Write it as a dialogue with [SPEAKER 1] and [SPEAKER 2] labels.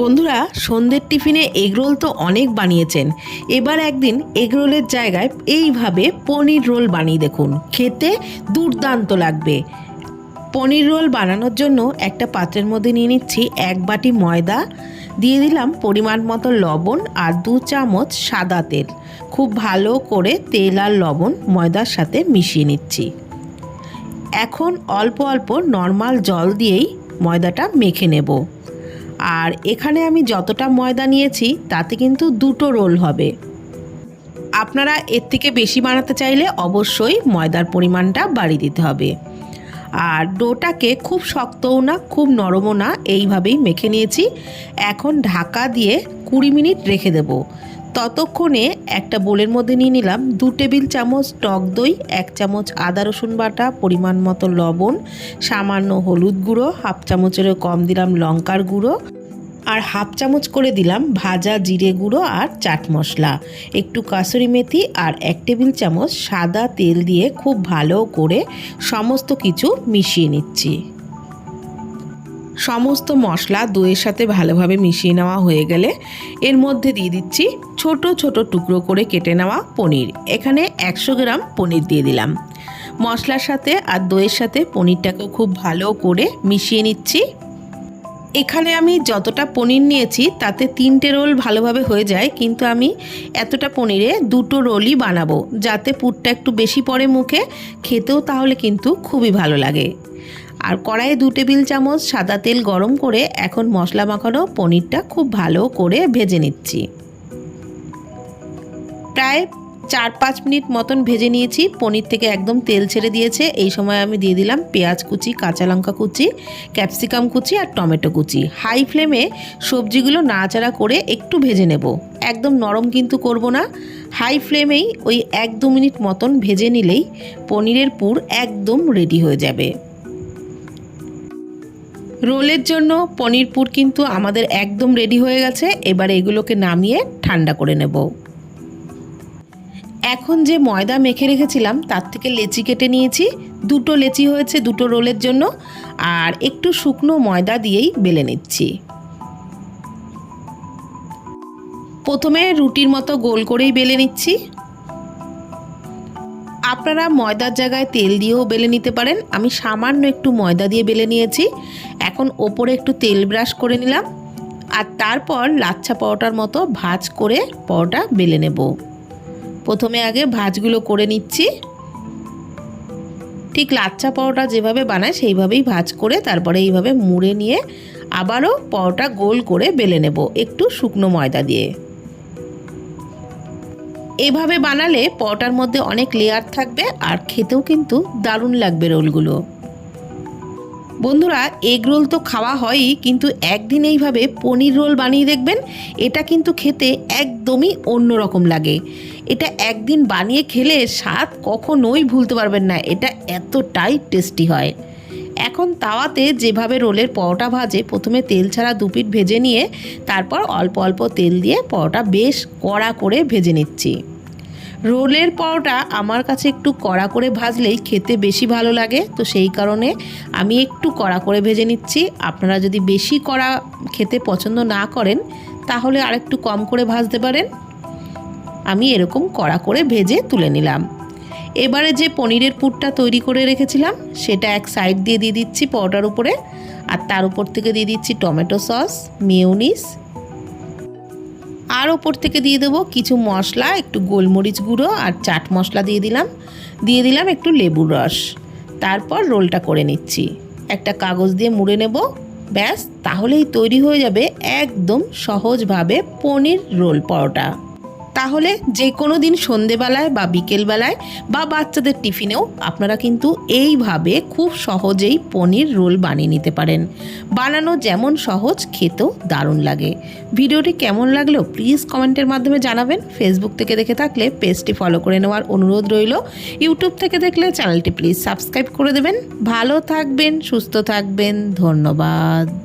[SPEAKER 1] বন্ধুরা, সন্ধ্যের টিফিনে এগরোল তো অনেক বানিয়েছেন। এবার একদিন এগরোলের জায়গায় এইভাবে পনির রোল বানিয়ে দেখুন। খেতে দুর্দান্ত লাগবে। পনির রোল বানানোর জন্য একটা পাত্রের মধ্যে নিয়ে নিচ্ছি এক বাটি ময়দা, দিয়ে দিলাম পরিমাণ মতো লবণ আর দু চামচ সাদা তেল। খুব ভালো করে তেল আর লবণ ময়দার সাথে মিশিয়ে নিচ্ছি। এখন অল্প অল্প নর্মাল জল দিয়েই ময়দাটা মেখে নেব। আর এখানে আমি যতটা ময়দা নিয়েছি, তাতে কিন্তু দুটো রোল হবে। আপনারা এর থেকে বেশি বানাতে চাইলে অবশ্যই ময়দার পরিমাণটা বাড়িয়ে দিতে হবে। আর ডোটাকে খুব শক্তও না, খুব নরমও না, এইভাবেই মেখে নিয়েছি। এখন ঢাকা দিয়ে কুড়ি মিনিট রেখে দেব। ততক্ষণে একটা বোলের মধ্যে নিয়ে নিলাম দু টেবিল চামচ টক দই, এক চামচ আদা রসুন বাটা, পরিমাণ মতো লবণ, সামান্য হলুদ গুঁড়ো, হাফ চামচেরও কম দিলাম লঙ্কার গুঁড়ো আর হাফ চামচ করে দিলাম ভাজা জিরে গুঁড়ো আর চাট মশলা। একটু কাসুরি মেথি আর এক টেবিল চামচ সাদা তেল দিয়ে খুব ভালো করে সমস্ত কিছু মিশিয়ে নিচ্ছি। সমস্ত মশলা দইয়ের সাথে ভালোভাবে মিশিয়ে নেওয়া হয়ে গেলে এর মধ্যে দিয়ে দিচ্ছি ছোট ছোট টুকরো করে কেটে নেওয়া পনির। এখানে একশো গ্রাম পনির দিয়ে দিলাম। মশলার সাথে আর দইয়ের সাথে পনিরটাকে খুব ভালো করে মিশিয়ে নিচ্ছি। এখানে আমি যতটা পনির নিয়েছি তাতে তিনটে রোল ভালোভাবে হয়ে যায়, কিন্তু আমি এতটা পনিরে দুটো রোলই বানাবো, যাতে পুরটা একটু বেশি পড়ে মুখে, খেতেও তাহলে কিন্তু খুবই ভালো লাগে। আর কড়াইয়ে দু টেবিল চামচ সাদা তেল গরম করে এখন মশলা মাখানো পনিরটা খুব ভালো করে ভেজে নিচ্ছি। প্রায় চার পাঁচ মিনিট মতন ভেজে নিয়েছি। পনির থেকে একদম তেল ছেড়ে দিয়েছে। এই সময় আমি দিয়ে দিলাম পেঁয়াজ কুচি, কাঁচা লঙ্কা কুচি, ক্যাপসিকাম কুচি আর টমেটো কুচি। হাই ফ্লেমে সবজিগুলো নাড়াচাড়া করে একটু ভেজে নেব। একদম নরম কিন্তু করব না। হাই ফ্লেমেই ওই এক দু মিনিট মতন ভেজে নিলেই পনিরের পুর একদম রেডি হয়ে যাবে। রোলের জন্য পনির পুর কিন্তু আমাদের একদম রেডি হয়ে গেছে। এবার এগুলোকে নামিয়ে ঠান্ডা করে নেব। এখন যে ময়দা মেখে রেখেছিলাম, তার থেকে লেচি কেটে নিয়েছি। দুটো লেচি হয়েছে দুটো রোলের জন্য, আর একটু শুকনো ময়দা দিয়েই বেলে নিচ্ছি। প্রথমে রুটির মতো গোল করেই বেলে নিচ্ছি। আপনারা ময়দার জায়গায় তেল দিয়েও বেলে নিতে পারেন। আমি সামান্য একটু ময়দা দিয়ে বেলে নিয়েছি। এখন ওপরে একটু তেল ব্রাশ করে নিলাম। আর তারপর লাচ্ছা পরোটার মতো ভাজ করে পরোটা বেলে নেব। প্রথমে আগে ভাজগুলো করে নিচ্ছি। ঠিক লাচ্ছা পরোটা যেভাবে বানায় সেইভাবেই ভাজ করে তারপরে এইভাবে মুড়ে নিয়ে আবারও পরোটা গোল করে বেলে নেব। একটু শুকনো ময়দা দিয়ে। এভাবে বানালে পরোটার মধ্যে অনেক লেয়ার থাকবে আর খেতেও কিন্তু দারুণ লাগবে রোলগুলো। বন্ধুরা এগ রোল তো খাওয়া হয়ই, কিন্তু একদিন এইভাবে পনির রোল বানিয়ে দেখবেন, এটা কিন্তু খেতে একদমই অন্যরকম লাগে। এটা একদিন বানিয়ে খেলে স্বাদ কখনোই ভুলতে পারবেন না, এটা এতটাই টেস্টি হয়। এখন তাওয়াতে যেভাবে রোলের পরোটা ভাজে, প্রথমে তেল ছাড়া দুপিট ভেজে নিয়ে, তারপর অল্প অল্প তেল দিয়ে পরোটা বেশ কড়া করে ভেজে নিচ্ছি। রোলের পরোটা আমার কাছে একটু কড়া করে ভাজলেই খেতে বেশি ভালো লাগে। তো সেই কারণে আমি একটু কড়া করে ভেজে নিচ্ছি। আপনারা যদি বেশি কড়া খেতে পছন্দ না করেন, তাহলে আরেকটু কম করে ভাজতে পারেন। আমি এরকম কড়া করে ভেজে তুলে নিলাম। এবারে যে পনিরের পুরটা তৈরি করে রেখেছিলাম, সেটা এক সাইড দিয়ে দিয়ে দিচ্ছি পরোটার উপরে। আর তার উপর থেকে দিয়ে দিচ্ছি টমেটো সস মিউনিস আর ওপর থেকে দিয়ে দেবো কিছু মশলা, একটু গোলমরিচ গুঁড়ো আর চাট মশলা দিয়ে দিলাম। দিয়ে দিলাম একটু লেবুর রস। তারপর রোলটা করে নিচ্ছি। একটা কাগজ দিয়ে মুড়ে নেব। ব্যাস, তাহলেই তৈরি হয়ে যাবে একদম সহজভাবে পনির রোল পরোটা। তাহলে যে কোনো দিন সন্ধেবেলায় বা বিকেলবেলায় বা বাচ্চাদের টিফিনেও আপনারা কিন্তু এইভাবে খুব সহজেই পনির রোল বানিয়ে নিতে পারেন। বানানো যেমন সহজ, খেতেও দারুণ লাগে। ভিডিওটি কেমন লাগল প্লিজ কমেন্টের মাধ্যমে জানাবেন। ফেসবুক থেকে দেখে থাকলে পেজটি ফলো করে নেওয়ার অনুরোধ রইল। ইউটিউব থেকে দেখলে চ্যানেলটি প্লিজ সাবস্ক্রাইব করে দেবেন। ভালো থাকবেন, সুস্থ থাকবেন, ধন্যবাদ।